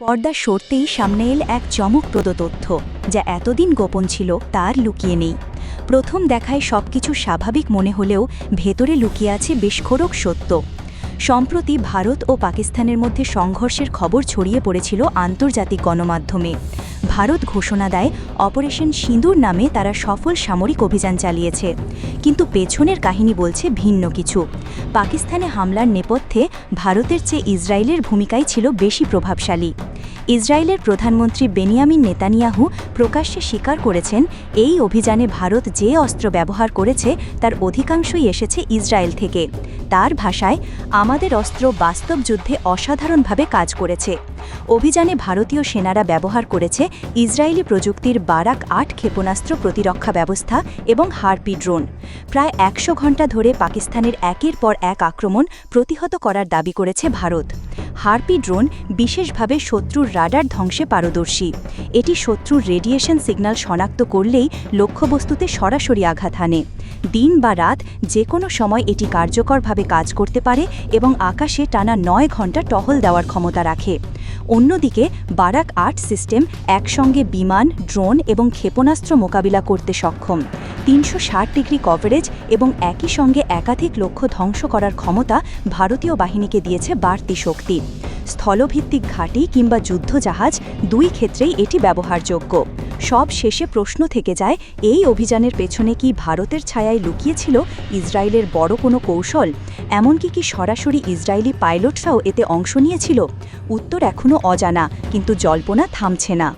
পর্দা সরতেই সামনে এল এক চমকপ্রদ তথ্য, যা এতদিন গোপন ছিল, তার লুকিয়ে নেই। প্রথম দেখায় সবকিছু স্বাভাবিক মনে হলেও ভেতরে লুকিয়ে আছে বিস্ফোরক সত্য। সম্প্রতি ভারত ও পাকিস্তানের মধ্যে সংঘর্ষের খবর ছড়িয়ে পড়েছিল আন্তর্জাতিক গণমাধ্যমে। ভারত ঘোষণা দেয় অপারেশন সিঁদুর নামে তারা সফল সামরিক অভিযান চালিয়েছে। কিন্তু পেছনের কাহিনী বলছে ভিন্ন কিছু। পাকিস্তানে হামলার নেপথ্যে ভারতের চেয়ে ইসরায়েলের ভূমিকাই ছিল বেশি প্রভাবশালী। ইসরায়েলের প্রধানমন্ত্রী বেনিয়ামিন নেতানিয়াহু প্রকাশ্যে স্বীকার করেছেন, এই অভিযানে ভারত যে অস্ত্র ব্যবহার করেছে তার অধিকাংশই এসেছে ইসরায়েল থেকে। তার ভাষায়, আমাদের অস্ত্র বাস্তব যুদ্ধে অসাধারণভাবে কাজ করেছে। অভিযানে ভারতীয় সেনারা ব্যবহার করেছে ইসরায়েলি প্রযুক্তির বারাক আট ক্ষেপণাস্ত্র প্রতিরক্ষা ব্যবস্থা এবং হারপি ড্রোন। প্রায় একশো ঘণ্টা ধরে পাকিস্তানের একের পর এক আক্রমণ প্রতিহত করার দাবি করেছে ভারত। হারপি ড্রোন বিশেষভাবে শত্রুর রাডার ধ্বংসে পারদর্শী। এটি শত্রুর রেডিয়েশন সিগন্যাল শনাক্ত করলেই লক্ষ্যবস্তুতে সরাসরি আঘাত হানে। দিন বা রাত যে কোনো সময় এটি কার্যকরভাবে কাজ করতে পারে এবং আকাশে টানা নয় ঘণ্টা টহল দেওয়ার ক্ষমতা রাখে। অন্যদিকে, বারাক আট সিস্টেম একসঙ্গে বিমান, ড্রোন এবং ক্ষেপণাস্ত্র মোকাবিলা করতে সক্ষম। তিনশো ষাট ডিগ্রি কভারেজ এবং একই সঙ্গে একাধিক লক্ষ্য ধ্বংস করার ক্ষমতা ভারতীয় বাহিনীকে দিয়েছে বাড়তি শক্তি। স্থলভিত্তিক ঘাঁটি কিংবা যুদ্ধজাহাজ দুই ক্ষেত্রেই এটি ব্যবহারযোগ্য। সব শেষে প্রশ্ন থেকে যায়, এই অভিযানের পেছনে কি ভারতের ছায়ায় লুকিয়েছিল ইসরায়েলের বড় কোনো কৌশল? এমনকি কি সরাসরি ইসরায়েলি পাইলটরাও এতে অংশ নিয়েছিল? উত্তর এখনও অজানা, কিন্তু জল্পনা থামছে না।